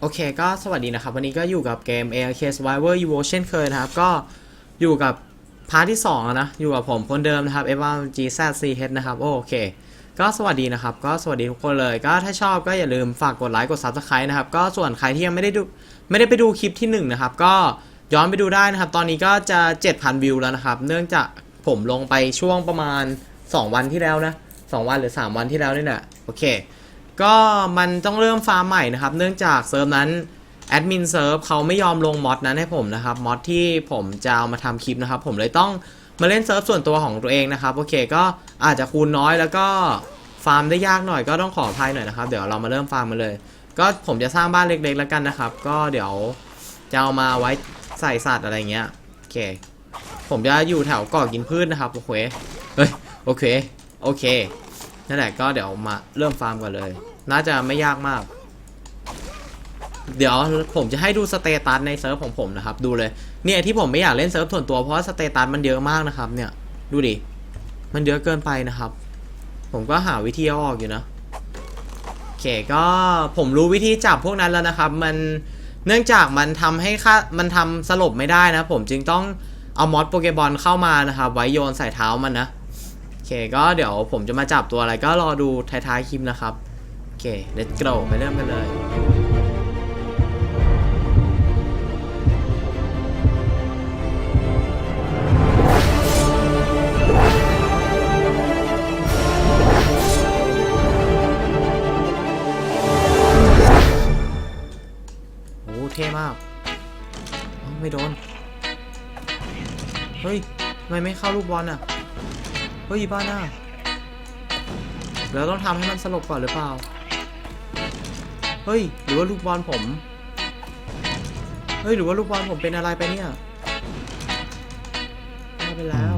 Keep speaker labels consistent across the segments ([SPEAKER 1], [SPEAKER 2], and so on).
[SPEAKER 1] โอเคก็สวัสดีนะครับ วันนี้ก็อยู่กับเกม ARK Survivor Evo เช่นเคยนะครับ ก็อยู่กับพาร์ทที่ 2 นะ อยู่กับผมคนเดิมนะครับ f 1 g z c h นะครับ โอเค ก็สวัสดีนะครับ ก็สวัสดีทุกคนเลย ก็ถ้าชอบก็อย่าลืมฝากกดไลค์ กด Subscribe นะครับ ก็ส่วนใครที่ยังไม่ได้ดู ไม่ได้ไปดูคลิปที่ 1 นะครับ ก็ย้อนไปดูได้นะครับ ตอนนี้ก็จะ 7,000 วิวแล้วนะครับ เนื่องจากผมลงไปช่วงประมาณ 2 วันที่แล้วนะ 2 วันหรือ 3 วันที่แล้วนี่แหละ โอเค ก็มันต้องเริ่มฟาร์มใหม่นะครับ เนื่องจากเซิร์ฟนั้นแอดมินเซิร์ฟเขาไม่ยอมลงมอดนั้นให้ผมนะครับมอดที่ผมจะเอามาทำคลิปนะครับ ผมเลยต้องมาเล่นเซิร์ฟส่วนตัวของตัวเองนะครับ โอเคก็อาจจะคูณน้อยแล้วก็ฟาร์มได้ยากหน่อยก็ต้องขออภัยหน่อยนะครับ เดี๋ยวเรามาเริ่มฟาร์มกันเลย ก็ผมจะสร้างบ้านเล็กๆแล้วกันนะครับ ก็เดี๋ยวจะเอามาไว้ใส่สัตว์อะไรเงี้ยโอเค ผมจะอยู่แถวเกาะกินพืชนะครับโอเคเฮ้ยโอเคโอเคนั่นแหละก็เดี๋ยวมาเริ่มฟาร์มกันเลย น่าจะไม่ยากมาก เดี๋ยวผมจะให้ดูสเตตัสในเซิร์ฟของผมนะครับ ดูเลย เนี่ยที่ผมไม่อยากเล่นเซิร์ฟส่วนตัวเพราะสเตตัสมันเยอะมากนะครับ เนี่ย ดูดิ มันเยอะเกินไปนะครับ ผมก็หาวิธีออกอยู่นะโอเคก็ผมรู้วิธีจับพวกนั้นแล้วนะครับ มันเนื่องจากมันทำให้ค่ามันทำสลบไม่ได้นะ ผมจึงต้องเอามอสโปเกบอลเข้ามานะครับ ไว้โยนใส่เท้ามันนะโอเคก็เดี๋ยวผมจะมาจับตัวอะไรก็รอดูท้ายๆคลิปนะครับ เค let's go ไปเริ่มกันเลยโอ้เท่มาก ไม่โดน เฮ้ยทำไมไม่เข้าลูกบอลอะ เฮ้ยบ้าหน้าเราต้องทำให้มันสลบก่อนหรือเปล่า เฮ้ย หรือว่าลูกบอลผม เฮ้ย หรือว่าลูกบอลผมเป็นอะไรไปเนี่ยมาไปแล้ว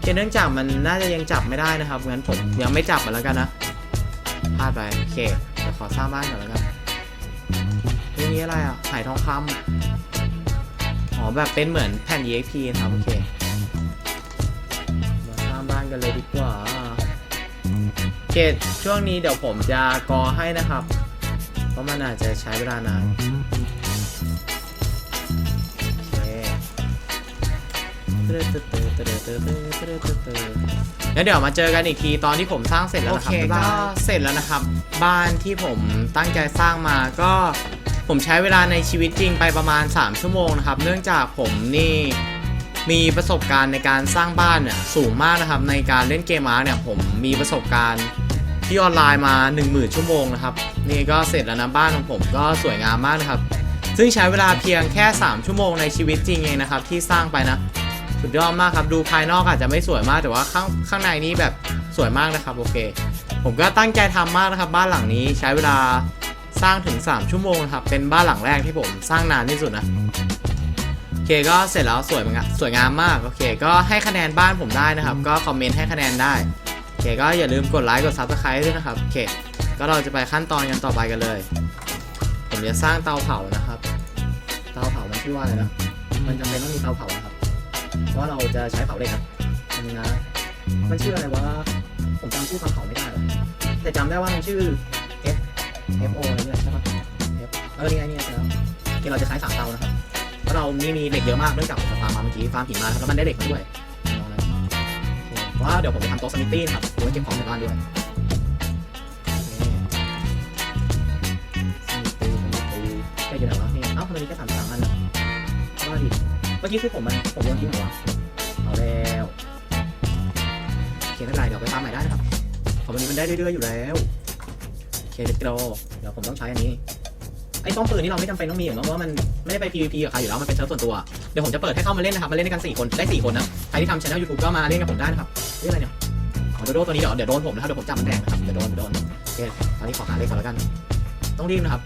[SPEAKER 1] เคเนื่องจากมันน่าจะยังจับไม่ได้นะครับ งั้นผมยังไม่จับมันแล้วกันนะ พลาดไป โอเคเดี๋ยวขอสร้างบ้านก่อนแล้วกันเฮ้ยนี่อะไรอะหายทองคำอ๋อ แบบเป็นเหมือนแผ่น EXP นะครับ โอเค มาสร้างบ้านกันเลยดีกว่า โอเคช่วงนี้เดี๋ยวผมจะกอให้นะครับ เพราะมันอาจจะใช้เวลานานโอเคแล้วเดี๋ยวมาเจอกันอีกทีตอนที่ผมสร้างเสร็จแล้วนะครับ
[SPEAKER 2] โอเค
[SPEAKER 1] ก็เสร็จแล้วนะครับ บ้านที่ผมตั้งใจสร้างมาก็ผมใช้เวลาในชีวิตจริงไปประมาณ 3 ชั่วโมงนะครับ เนื่องจากผมนี่ มีประสบการณ์ในการสร้างบ้านเนี่ยสูงมากนะครับ ในการเล่นเกมมาร์เนี่ยผมมีประสบการณ์ที่ออนไลน์มา 10,000 ชั่วโมงนะครับ นี่ก็เสร็จแล้วนะบ้านของผมก็สวยงามมากนะครับ ซึ่งใช้เวลาเพียงแค่ 3 ชั่วโมงในชีวิตจริงเองนะครับ ที่สร้างไปนะสุดยอดมากครับ ดูภายนอกอาจจะไม่สวยมากแต่ว่าข้างข้างในนี้แบบสวยมากนะครับ โอเค ผมก็ตั้งใจทำมากนะครับ บ้านหลังนี้ใช้เวลาสร้างถึง 3 ชั่วโมงนะครับเป็นบ้านหลังแรกที่ผมสร้างนานที่สุดนะ เคก็เสร็จแล้วสวยเหมือนกันสวยงามมากโอเค ก็ให้คะแนนบ้านผมได้นะครับ ก็คอมเมนต์ให้คะแนนได้โอเคก็อย่าลืมกดไลค์กดซับสไครต์ด้วยนะครับโอเคก็เราจะไปขั้นตอนกันต่อไปกันเลย ผมจะสร้างเตาเผานะครับ เตาเผามันชื่อว่าอะไรนะมันจำเป็นต้องมีเตาเผานะครับ เพราะเราจะใช้เผาเหล็กครับอันนี้นะมันชื่ออะไรวะผมจำชื่อเตาเผาไม่ได้แต่จำได้ว่ามันชื่อ F F O อะไรเนี่ยใช่ปะ F เออนี่ไงนี่ไงแล้วโอเคเราจะใช้สามเตานะครับ เราะเรานี่มีเหล็กเยอะมากเนื่องจากผมฟาร์มมาเมื่อกี้ฟาร์มหินมาแล้วมันได้เหล็กมาด้วยเพราะว่าเดี๋ยวผมจะทำโต๊ะสมิธตี้นะครับเอาไว้เก็บของในบ้านด้วยโอเคสมิตี้สมิตี้ได้อยู่ไหนวะนี่เอ้าทำไมมีแค่สามสามอันอะว่าดิเมื่อกี้คือผมมันผมโยนทิ้งหัวเอาแล้วโอเคไม่เป็นไรเดี๋ยวไปฟาร์มใหม่ได้นะครับของวันนี้มันได้เรื่อยๆอยู่แล้วโอเคเดี๋ยวเรเดี๋ยวผมต้องใช้อันนี้ ไอ้ป้อมปืนนี่เราไม่จำเป็นต้องมีหรอกเนอะเพราะว่ามันไม่ได้ไป PVP กับใครอยู่แล้วมันเป็นเซิร์ฟส่วนตัว เดี๋ยวผมจะเปิดให้เข้ามาเล่นนะครับ มาเล่นด้วยกัน 4 คน ได้ 4 คนนะ ใครที่ทำช่องยูทูบก็มาเล่นกับผมได้นะครับเรื่องอะไรเนี่ยขอโดโดตัวนี้เดี๋ยวเดี๋ยวโดนผมนะครับเดี๋ยวผมจับมันแดงนะครับเดี๋ยวโดนเดี๋ยวโดนโอเคตอนนี้ขอหาเลขก่อนแล้วกัน ต้องรีบนะครับ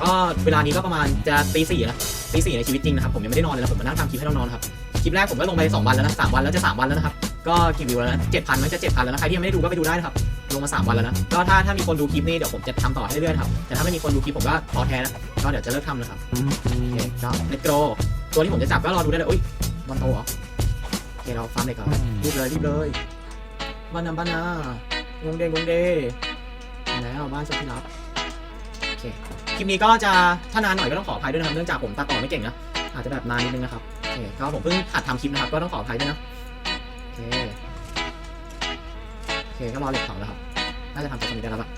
[SPEAKER 1] ก็เวลานี้ก็ประมาณจะตีสี่แล้วตีสี่ในชีวิตจริงนะครับผมยังไม่ได้นอนเลยนะผมมานั่งทำคลิปให้น้องๆนะครับคลิปแรกผมก็ลงไปสองวันแล้วนะสามวันแล้วจะสามวันแล้วนะครับก็กี่วิวแล้วนะเจ็ดพันมันจะเจ็ดพันแล้วนะใครที่ยังไม่ได้ดูก็ไปดูได้นะครับ ลงมาสามวันแล้วนะ ก็ถ้าถ้ามีคนดูคลิปนี้เดี๋ยวผมจะทำต่อให้เรื่อยๆครับ แต่ถ้าไม่มีคนดูคลิปผมก็พอแท้นะ ก็เดี๋ยวจะเลิกทำนะครับ โอเคก็เลตโกรตัวที่ผมจะจับก็รอดูได้เลยอุ้ยบอลโตเหรอโอเคเราฟาร์มเลยก่อนรีบเลยรีบเลยบ้านนาบ้านนางงเดงงเดแล้วบ้านสุดที่รักโอเคคลิปนี้ก็จะถ้านานหน่อยก็ต้องขออภัยด้วยนะครับเนื่องจากผมตัดต่อไม่เก่งนะอาจจะแบบนานนิดนึงนะครับโอเคก็ผมเพิ่งหัดทำคลิปนะครับก็ต้องขออภัยด้วยนะโอเค เคก็รอเหล็กเผาแล้วครับ น่าจะทำโต๊ะสมิธได้แล้วปะ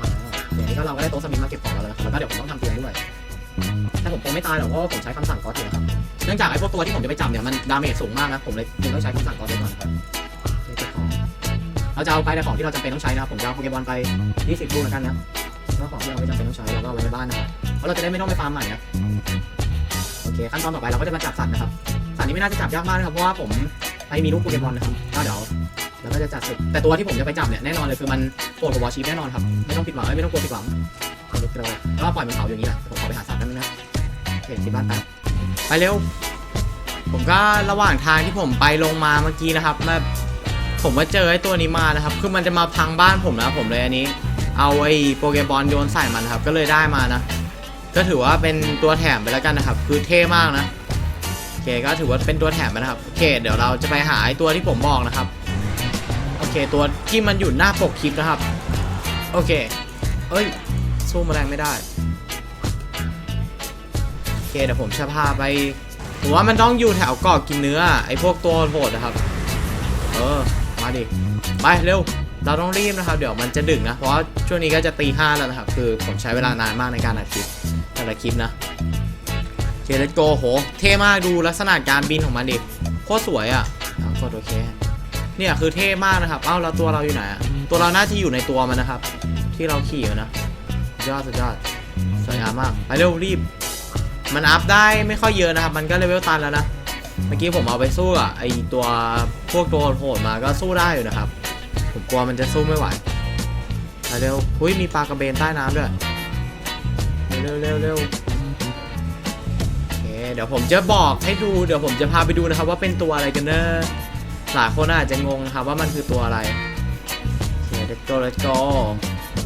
[SPEAKER 1] อ่าเดี๋ยวนี้ก็เราก็ได้โต๊ะสมิธมาเก็บของเราแล้วนะครับแล้วก็เดี๋ยวผมต้องทำเตียงด้วย แต่ผมคงไม่ตายหรอกเพราะว่าผมใช้คำสั่งก๊อตอยู่นะครับ เนื่องจากไอ้พวกตัวที่ผมจะไปจับเนี่ยมันดาเมจสูงมากนะผมเลยจึงต้องใช้คำสั่งก๊อตไปก่อนนะครับโอเคเก็บของเราจะเอาไปแต่ของที่เราจำเป็นต้องใช้นะครับผมจะเอาโปเกมอนไป20ลูกแล้วกันนะแล้วของที่เราไม่จำเป็นต้องใช้เราก็เอาไว้ในบ้านนะครับเพราะเราจะได้ไม่ต้องไปฟาร์มใหม่นะโอเคขั้นตอนต่อไปเราก็จะมาจับสัตว์นะครับสัตว์นี้ไม่น่าจะจับยากมากนะครับเพราะว่าผมไปมีลูกโปเกมอนนะครับก็เดี๋ยวเรา ก็จะจัดสึกแต่ตัวที่ผมจะไปจับเนี่ยแน่นอนเลยคือมันโหดกว่าวอชีฟแน่นอนครับไม่ต้องผิดหวังไม่ต้องกลัวผิดหวังเอาล็กเราแล้วก็ปล่อยมันเผาอย่างนี้แหละผมขอไปหาสัตว์กันนึงนะโอเคที่บ้านแป๊บไปเร็ว ผมก็ระหว่างทางที่ผมไปลงมาเมื่อกี้นะครับมาผมมาเจอไอ้ตัวนี้มานะครับ คือมันจะมาพังบ้านผมนะผมเลยอันนี้ เอาไอ้โปเกมอนโยนใส่มันครับ ก็เลยได้มานะ ก็ถือว่าเป็นตัวแถมไปแล้วกันนะครับ คือเท่มากนะโอเคก็ถือว่าเป็นตัวแถมไปนะครับโอเค เดี๋ยวเราจะไปหาไอ้ตัวที่ผมบอกนะครับ เคตัวที่มันอยู่หน้าปกคลิปนะครับ โอเค เอ้ย สู้มแมลงไม่ได้ โอเคเดี๋ยวผมจะพาไปผมว่ามันต้องอยู่แถวเกาะกินเนื้อ ไอ้พวกตัวโหดนะครับ เออ มาดิ ไปเร็ว เราต้องรีบนะครับ เดี๋ยวมันจะดึกนะ เพราะช่วงนี้ก็จะตีห้าแล้วนะครับ คือผมใช้เวลานานมากในการอัดคลิปแต่ละคลิปนะโอเคเลตโกโห เท่มากดูลักษณะการบินของมันดิ โคตรสวยอะอะกดโอเค เนี่ยคือเท่มากนะครับ เอ้าแล้วตัวเราอยู่ไหนอะตัวเราน่าจะอยู่ในตัวมันนะครับ ที่เราขี่มันนะ ยอดสุดยอดสวยงามมากไปเร็วรีบ มันอัพได้ไม่ค่อยเยอะนะครับ มันก็เลเวลตันแล้วนะ เมื่อกี้ผมเอาไปสู้อะไอตัวพวกตัวโหดมาก็สู้ได้อยู่นะครับ ผมกลัวมันจะสู้ไม่ไหวไปเร็วหุ้ยมีปลากระเบนใต้น้ำด้วยเร็วเร็วเร็วโอเคเดี๋ยวผมจะบอกให้ดู เดี๋ยวผมจะพาไปดูนะครับว่าเป็นตัวอะไรกันเนอะ หลายคนอาจจะงงนะครับว่ามันคือตัวอะไรเค let's go let's go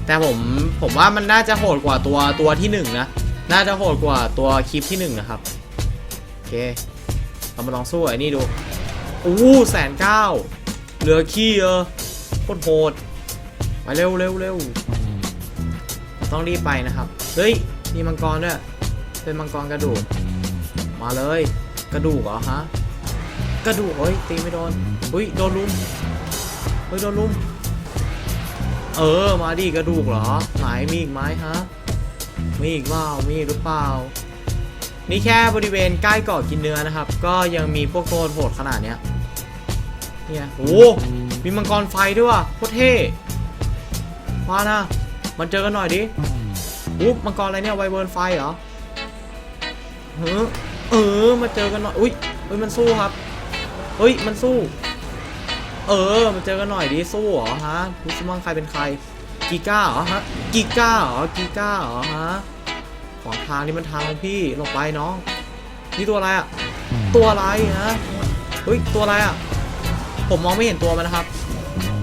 [SPEAKER 1] แต่ผมผมว่ามันน่าจะโหดกว่าตัวตัวที่หนึ่งนะน่าจะโหดกว่าตัวคลิปที่หนึ่งนะครับ โอเคเรามาลองสู้ไอ้นี่ดูอู้แสนเก้าเหลือขี้เออโคตรโหดไปเร็วเร็วเร็วต้องรีบไปนะครับ เฮ้ย มีมังกรด้วย เป็นมังกรกระดูก มาเลย กระดูกเหรอฮะ กระดูกเฮ้ยตีไม่โดนอุ้ยโดนลุมเฮ้ยโดนลุมเออมาดิกระดูกเหรอไหนมีอีกไหมฮะมีอีกเปล่ามีอีกหรือเปล่านี่แค่บริเวณใกล้เกาะกินเนื้อนะครับ ก็ยังมีพวกโคตรโหดขนาดเนี้ยเนี่ยโอ้มีมังกรไฟด้วยว่ะโคตรเท่มานะมันเจอกันหน่อยดิอุ๊บมังกรอะไรเนี่ยไวเบิร์นไฟเหรอเฮ้อเออมาเจอกันหน่อยอุ้ยเฮ้ยมันสู้ครับ เฮ้ย มันสู้ เออ มาเจอกันหน่อยดิ สู้เหรอฮะรู้สมั่งใครเป็นใคร กีก้าเหรอฮะ กีก้าเหรอ กีก้าเหรอฮะขวางทางนี่มันทางของพี่หลบไปน้อง นี่ตัวอะไรอะตัวอะไรฮะ เฮ้ย ตัวอะไรอะผมมองไม่เห็นตัวมันนะครับ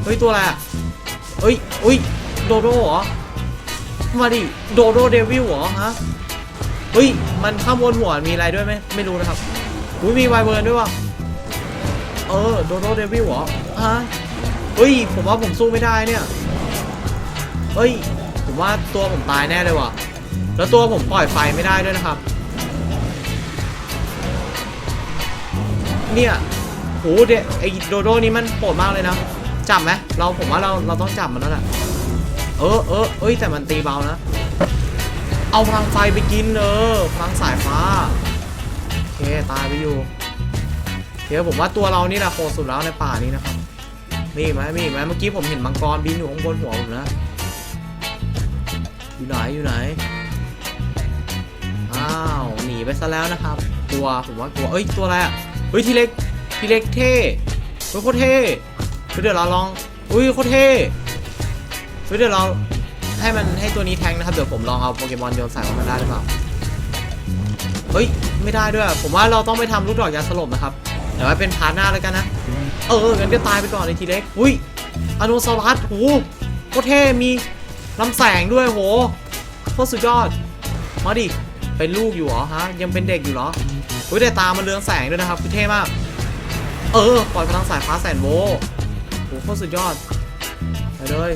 [SPEAKER 1] เฮ้ย ตัวอะไรอะเฮ้ยเฮ้ย โดโดเหรอ มาดิ โดโดเดวิลเหรอฮะ เฮ้ย มันข้างบนหัวมีอะไรด้วยไหมไม่รู้นะครับ อุ้ยมีไวเบิร์นด้วยวะ ออโดโดเดวิลเหรอฮะเฮ้ย ผมว่าผมสู้ไม่ได้เนี่ยเฮ้ย ผมว่าตัวผมตายแน่เลยว่ะ แล้วตัวผมปล่อยไฟไม่ได้ด้วยนะครับ เนี่ยโหเดไอโดโดนี้มันโปรดมากเลยนะจับไหมเราผมว่าเราเราต้องจับมันแล้วแหละเออเออเอ้ยแต่มันตีเบานะ เอาพลังไฟไปกินเออพลังสายฟ้า โอเค ตายไปอยู่ ดี๋ยวผมว่าตัวเรานี่แหละโคตรสุดแล้วในป่านี้นะครับ มีไหมมีไหมเมื่อกี้ผมเห็นมังกรบินอยู่ข้างบนหัวผมนะ อยู่ไหนอยู่ไหน อ้าวหนีไปซะแล้วนะครับ กลัวผมว่ากลัว เอ้ยตัวอะไรอะ เฮ้ยทีเล็กทีเล็กเท่เฮ้ยโคตรเท่เดี๋ยวเราลอง อุ้ยโคตรเท่เฮ้ยเดี๋ยวเราให้มันให้ตัวนี้แทงนะครับเดี๋ยวผมลองเอาโปเกมอนโยนใส่มันได้หรือเปล่า เฮ้ยไม่ได้ด้วย ผมว่าเราต้องไปทำลูกดอกยาสลบนะครับ ดี๋ยวไว้เป็นพาร์ทหน้าแล้วกันนะ เอองั้นก็ตายไปก่อนเลยทีเล็ก อุ้ยอนุสาวรัสโหโคตรเท่มีลำแสงด้วยโหโคตรสุดยอด มาดิ เป็นลูกอยู่เหรอฮะ ยังเป็นเด็กอยู่เหรออุ้ยแต่ตามันเรืองแสงด้วยนะครับคือเท่มาก เออ ปล่อยพลังสายฟ้าแสนโวลต์โหโคตรสุดยอด ไปเลย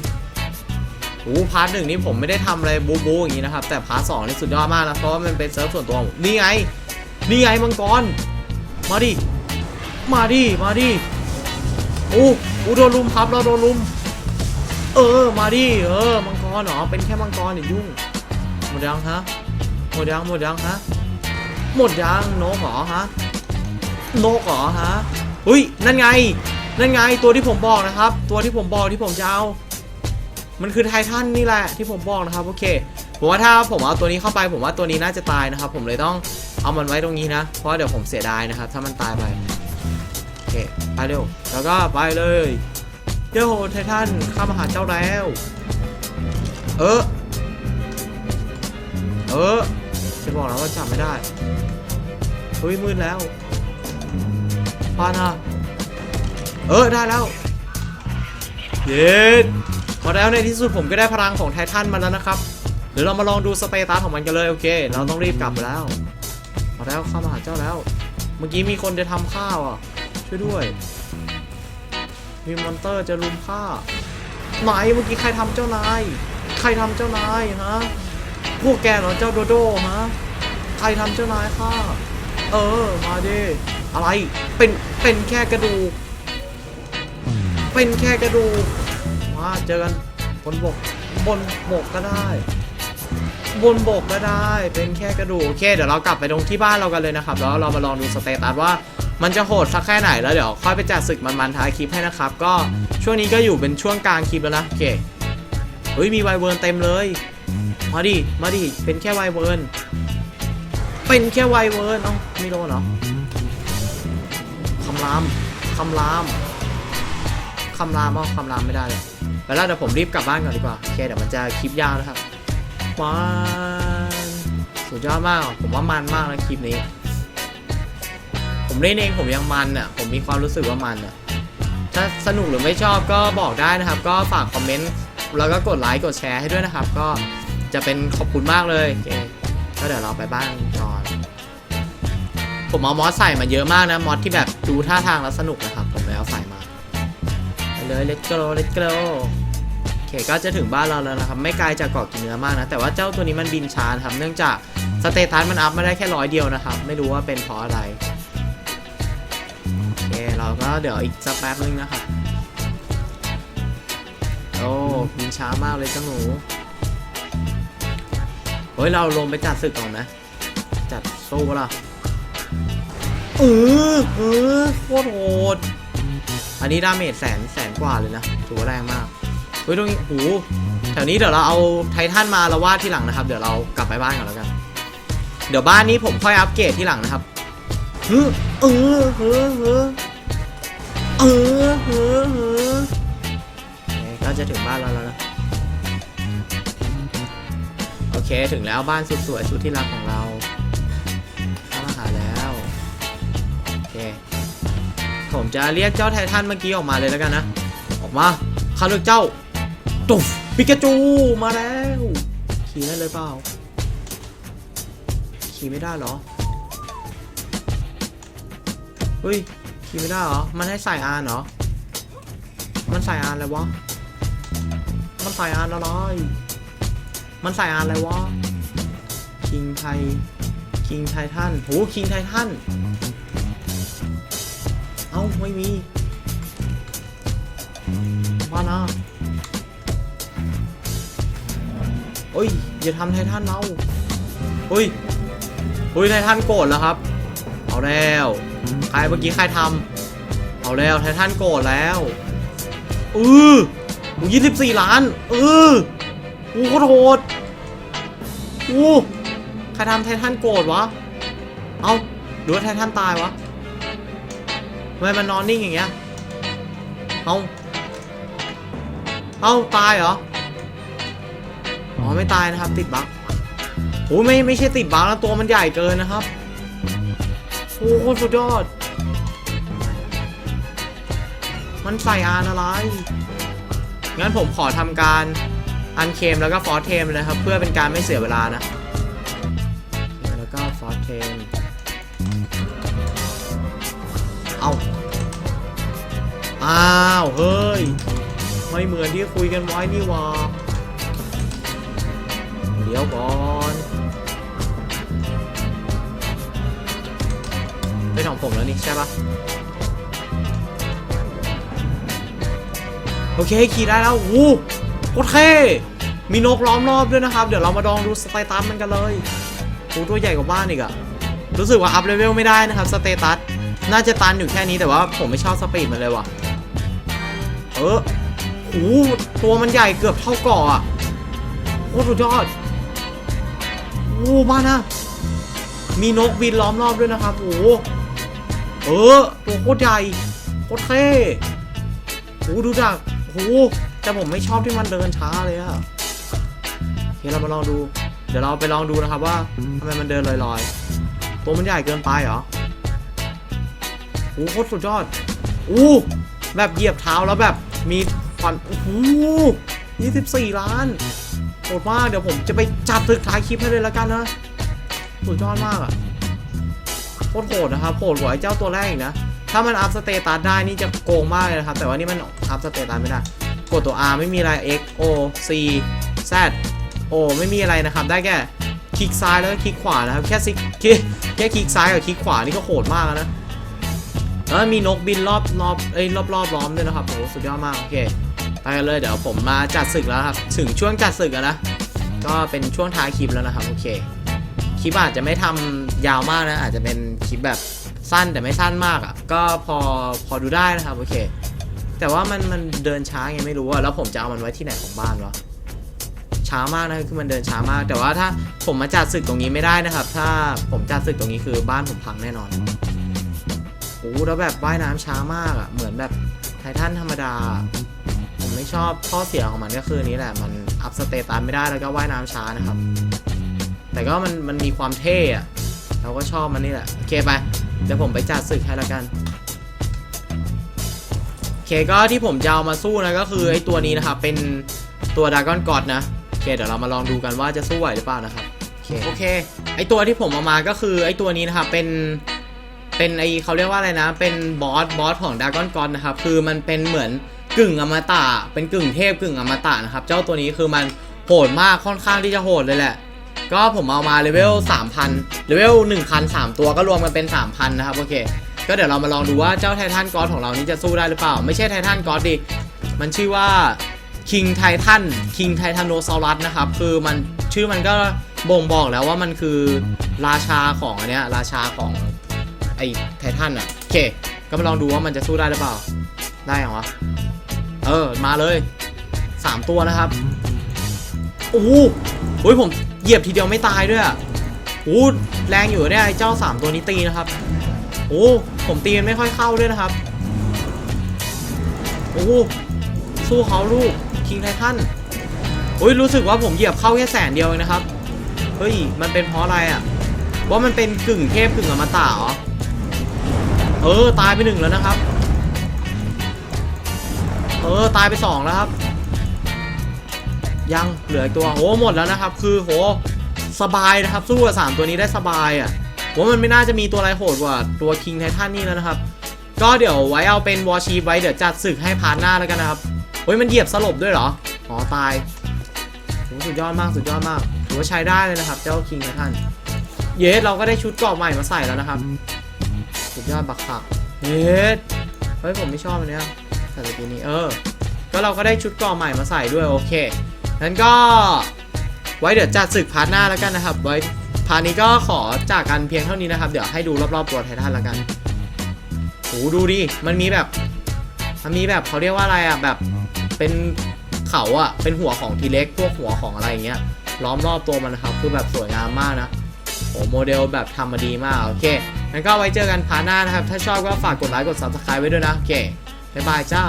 [SPEAKER 1] โหโอ้พาร์ทหนึ่งนี่ผมไม่ได้ทำอะไรบู๊บู๊อย่างนี้นะครับ แต่พาร์ทสองนี่สุดยอดมากนะเพราะว่ามันเป็นเซิร์ฟส่วนตัวของผมนี่ไง นี่ไงมังกร มาดิ มาดิ มาดิโอ้โอ้โดนลุมครับเราโดนลุม เออ มาดิ เออ มังกรเหรอ เป็นแค่มังกรอย่ายุ่ง หมดยังฮะ หมดยัง หมดยังฮะ หมดยังโนกเหรอฮะ โนกเหรอฮะเฮ้ย นั่นไง นั่นไง ตัวที่ผมบอกนะครับ ตัวที่ผมบอกที่ผมจะเอา มันคือไททันนี่แหละที่ผมบอกนะครับ โอเค ผมว่าถ้าผมเอาตัวนี้เข้าไป ผมว่าตัวนี้น่าจะตายนะครับ ผมเลยต้องเอามันไว้ตรงนี้นะ เพราะเดี๋ยวผมเสียดายนะครับ ถ้ามันตายไป ไปเร็ว แล้วก็ไปเลยเดี๋ยวไททันข้ามาหาเจ้าแล้ว เออ เออ จะบอกแล้วว่าจับไม่ได้ เฮ้ยมืดแล้วปานะเออได้แล้ว เย็ดพอแล้วในที่สุดผมก็ได้พลังของไททันมาแล้วนะครับเดี๋ยวเรามาลองดูสเตตัสของมันกันเลยโอเค เราต้องรีบกลับแล้วมาแล้วเข้ามาหาเจ้าแล้ว เมื่อกี้มีคนจะทำข้าวอะ ช่วยด้วย มีมอนเตอร์จะลุมฆ่าไหนเมื่อกี้ใครทำเจ้านาย ใครทำเจ้านายฮะ พวกแกเหรอเจ้าโดโดฮะ ใครทำเจ้านายข้า เออ มาดิอะไร เป็น เป็นแค่กระดูก เป็นแค่กระดูก มาเจอกันบนบก บนบกก็ได้ บนบกก็ได้ เป็นแค่กระดูก โอเค เดี๋ยวเรากลับไปตรงที่บ้านเรากันเลยนะครับ แล้วเรามาลองดูสเตตัสว่า มันจะโหดสักแค่ไหนแล้วเดี๋ยวค่อยไปจัดศึกมันๆท้ายคลิปให้นะครับ ก็ช่วงนี้ก็อยู่เป็นช่วงกลางคลิปแล้วนะโอเคเฮ้ยมีไวเวิร์นเต็มเลยมาดิมาดิเป็นแค่ไวเวิร์นเป็นแค่ไวเวิร์นเอ้าไม่โดนเหรอคำรามคำรามคำรามเอ้าคำรามไม่ได้เลยไปแล้วเดี๋ยวผมรีบกลับบ้านก่อนดีกว่าโอเคเดี๋ยวมันจะคลิปยาวนะครับมันสุดยอดมากผมว่ามันมากนะคลิปนี้ ผมเล่นเองผมยังมันอะ ผมมีความรู้สึกว่ามันอะ ถ้าสนุกหรือไม่ชอบก็บอกได้นะครับ ก็ฝากคอมเมนต์แล้วก็กดไลค์กดแชร์ให้ด้วยนะครับ ก็จะเป็นขอบคุณมากเลยโอเคก็เดี๋ยวเราไปบ้านก่อน ผมเอามอสใส่มาเยอะมากนะ มอสที่แบบดูท่าทางแล้วสนุกนะครับ ผมเลยเอาใส่มาเลย let's go let's go โอเคก็จะถึงบ้านเราแล้วนะครับ ไม่ไกลจากเกาะกินเนื้อมากนะ แต่ว่าเจ้าตัวนี้มันบินช้าครับ เนื่องจากสเตตัสมันอัพมาได้แค่ร้อยเดียวนะครับ ไม่รู้ว่าเป็นเพราะอะไร เคเราก็เดี๋ยวอีกสักแป๊บนึงนะครับ โอ้บินช้ามากเลยเจ้าหนู เฮ้ย เราลงไปจัดศึกก่อนนะจัดสู้ปล่ะเออเออโคตรโหด อันนี้ดาเมจแสนแสนกว่าเลยนะถือว่าแรงมาก เฮ้ยตรงนี้โหแถวนี้เดี๋ยวเราเอาไททันมาแล้ววาดที่หลังนะครับ เดี๋ยวเรากลับไปบ้านก่อนแล้วกัน เดี๋ยวบ้านนี้ผมค่อยอัปเกรดที่หลังนะครับเออเออเออ เออเออเออเออก็จะถึงบ้านเราแล้วนะโอเคถึงแล้วบ้านสุดสวยสุดที่รักของเราเข้ามาหาแล้วโอเคผมจะเรียกเจ้าไททันเมื่อกี้ออกมาเลยแล้วกันนะ ออกมาข้าเลือกเจ้าตุฟปิกาจูมาแล้วขี่ได้เลยเปล่าขี่ไม่ได้เหรอเฮ้ย ขี่ไม่ได้เหรอ มันให้ใส่อานเหรอ มันใส่อานอะไรวะ มันใส่อานอะไร มันใส่อานอะไรวะ คิงไทย คิงไททันโหคิงไททัน เอ้าไม่มีว่านะโอ้ยอย่าทำไททันเราเฮ้ยเฮ้ยไททันโกรธแล้วครับ เอาแล้ว ใครเมื่อกี้ใครทำเอาแล้วไททันโกรธแล้วเออยี่สิบสี่ล้าน เออโอ้โหโคตรโหดโอ้ใครทำไททันโกรธวะ เอาหรือว่าไททันตายวะทำไมมันนอนนิ่งอย่างเงี้ย เอาเอาตายเหรอ อ๋อไม่ตายนะครับ ติดบั๊กโอ้ไม่ไม่ใช่ติดบั๊กนะตัวมันใหญ่เกินนะครับ โอ้โหสุดยอด มันใส่อานอะไร งั้นผมขอทำการอันเคมแล้วก็ฟอร์เทมนะครับ เพื่อเป็นการไม่เสียเวลานะ แล้วก็ฟอร์เทมเอาอ้าว เฮ้ย ไม่เหมือนที่คุยกันไว้นี่วะเดี๋ยวก่อนากับผมแล้วนี่ใช่ปะโอเคขี่ได้แล้ววู้โคตรเท่มีนกล้อมรอบด้วยนะครับ เดี๋ยวเรามาลองดูสเตตัสมันกันเลยโอ้ตัวใหญ่กว่าบ้านอีกอะรู้สึกว่าอัพเลเวลไม่ได้นะครับสเตตัสน่าจะตันอยู่แค่นี้แต่ว่าผมไม่ชอบสปีดมันเลยว่ะ เออโอ้โหตัวมันใหญ่เกือบเท่ากาะอะโคตรสุดยอดโอ้บ้านะมีนกบินล้อมรอบด้วยนะครับโอ้ เออ ตัวโคตรใหญ่ โคตรเท่โอ้ดูดักโอ้แต่ผมไม่ชอบที่มันเดินช้าเลยอะโอเคเรามาลองดู เดี๋ยวเราไปลองดูนะครับว่าทำไมมันเดินลอยๆ ตัวมันใหญ่เกินไปเหรอโอ้โคตรสุดยอดอู้แบบเหยียบเท้าแล้วแบบมีฟันโอ้โหยี่สิบสี่ล้านโหดมากเดี๋ยวผมจะไปจัดตึกท้ายคลิปให้เลยแล้วกันนะสุดยอดมากอะ โคตรโหดนะครับโหดกว่าไอ้เจ้าตัวแรกอีกนะ ถ้ามันอัพสเตตัสได้นี่จะโกงมากเลยนะครับ แต่ว่านี่มันอัพสเตตัสไม่ได้ กดตัว R ไม่มีอะไร X O C Z O ไม่มีอะไรนะครับ ได้แค่คลิกซ้ายแล้วก็คลิกขวานะครับ แค่ซิกแค่คลิกซ้ายกับคลิกขวานี่ก็โหดมากแล้วนะแล้วมีนกบินรอบรอบเอ้ยรอบรอบล้อมด้วยนะครับโอ้สุดยอดมากโอเคไปกันเลยเดี๋ยวผมมาจัดศึกแล้วครับ ถึงช่วงจัดศึกแล้วนะ ก็เป็นช่วงท้ายคลิปแล้วนะครับ โอเค คลิปอาจจะไม่ทำ ยาวมากนะ อาจจะเป็นคลิปแบบสั้นแต่ไม่สั้นมากอะ่ะ ก็พอพอดูได้นะครับ โอเค แต่ว่ามันมันเดินช้าไงไม่รู้อะแล้วผมจะเอามันไว้ที่ไหนของบ้านวะช้ามากนะคือมันเดินช้ามาก แต่ว่าถ้าผมมาจัดศึกตรงนี้ไม่ได้นะครับ ถ้าผมจัดศึกตรงนี้คือบ้านผมพังแน่นอนโอ้แล้วแบบว่ายน้ำช้ามากอะ่ะเหมือนแบบไททันธรรมดา ผมไม่ชอบข้อเสียของมันก็คือนี้แหละ มันอัพสเตตัสไม่ได้แล้วก็ว่ายน้ำช้านะครับ แต่ก็มันมันมีความเท่อะ เราก็ชอบมันนี่แหละ โอเคไป เดี๋ยวผมไปจัดศึกให้แล้วกัน โอเคก็ที่ผมจะเอามาสู้นะก็คือไอ้ตัวนี้นะครับ เป็นตัวดากอนกอดนะ โอเคเดี๋ยวเรามาลองดูกันว่าจะสู้ไหวหรือเปล่านะครับ โอเคโอเคไอตัวที่ผมเอามาก็คือไอตัวนี้นะครับเป็นเป็นไอเขาเรียกว่าอะไรนะ เป็นบอสบอสของดากอนกอดนะครับ คือมันเป็นเหมือนกึ่งอมตะ เป็นกึ่งเทพกึ่งอมตะนะครับ เจ้าตัวนี้คือมันโหดมากค่อนข้างที่จะโหดเลยแหละ ก็ผมเอามาเลเวล3,000เลเวล1,000 3 ตัวก็รวมกันเป็น 3,000 นะครับ โอเค ก็เดี๋ยวเรามาลองดูว่าเจ้าไททันกอดของเรานี้จะสู้ได้หรือเปล่า ไม่ใช่ไททันกอดดิ มันชื่อว่าคิงไททันคิงไททานโนซอรัสนะครับ คือมันชื่อมันก็บ่งบอกแล้วว่ามันคือราชาของอันเนี้ยราชาของไอไททันอะโอเค ก็มาลองดูว่ามันจะสู้ได้หรือเปล่า ได้เหรอเออ มาเลย 3 ตัวนะครับ โอ้โหโอ้ยผม เหยียบทีเดียวไม่ตายด้วยอะโอ้แรงอยู่เนี่ยไอ้เจ้า 3 ตัวนี้ตีนะครับโอ้ผมตีมันไม่ค่อยเข้าด้วยนะครับโอ้สู้เขาลูกคิงไททันโอ้ยรู้สึกว่าผมเหยียบเข้าแค่แสนเดียวเองนะครับเฮ้ยมันเป็นเพราะอะไรอะว่ามันเป็นกึ่งเทพกึ่งอมตะเหรอเออตายไปหนึ่งแล้วนะครับ เออตายไปสองแล้วครับ ยังเหลืออีกตัวโหหมดแล้วนะครับ คือโหสบายนะครับ สู้กับสามตัวนี้ได้สบายอะผมว่ามันไม่น่าจะมีตัวอะไรโหดกว่าตัวคิงไททันนี่แล้วนะครับ ก็เดี๋ยวไว้เอาเป็นวอชีไว้เดี๋ยวจัดศึกให้พาร์ทหน้าแล้วกันนะครับเฮ้ยมันเหยียบสลบด้วยเหรออ๋อตายสุดยอดมากสุดยอดมากถือว่าใช้ได้เลยนะครับเจ้าคิงไททันเยสเราก็ได้ชุดเกราะใหม่มาใส่แล้วนะครับ สุดยอดบักคักเยสเฮ้ยผมไม่ชอบอันเนี้ยใส่ตัวนี้เออก็เราก็ได้ชุดเกราะใหม่มาใส่ด้วยโอเค งั้นก็ไว้เดี๋ยวจัดศึกพาร์ทหน้าแล้วกันนะครับ ไว้พาร์ทนี้ก็ขอจากกันเพียงเท่านี้นะครับ เดี๋ยวให้ดูรอบๆตัวไททันแล้วกันโหดูดิ มันมีแบบ มันมีแบบเขาเรียกว่าอะไรอะ แบบเป็นเขาอะ เป็นหัวของทีเล็กพวกหัวของอะไรอย่างเงี้ย ล้อมรอบตัวมันนะครับ คือแบบสวยงามมากนะโหโมเดลแบบทำมาดีมาก โอเค งั้นก็ไว้เจอกันพาร์ทหน้านะครับ ถ้าชอบก็ฝากกดไลค์ กด subscribe ไว้ด้วยนะ โอเค บ๊ายบายจ้า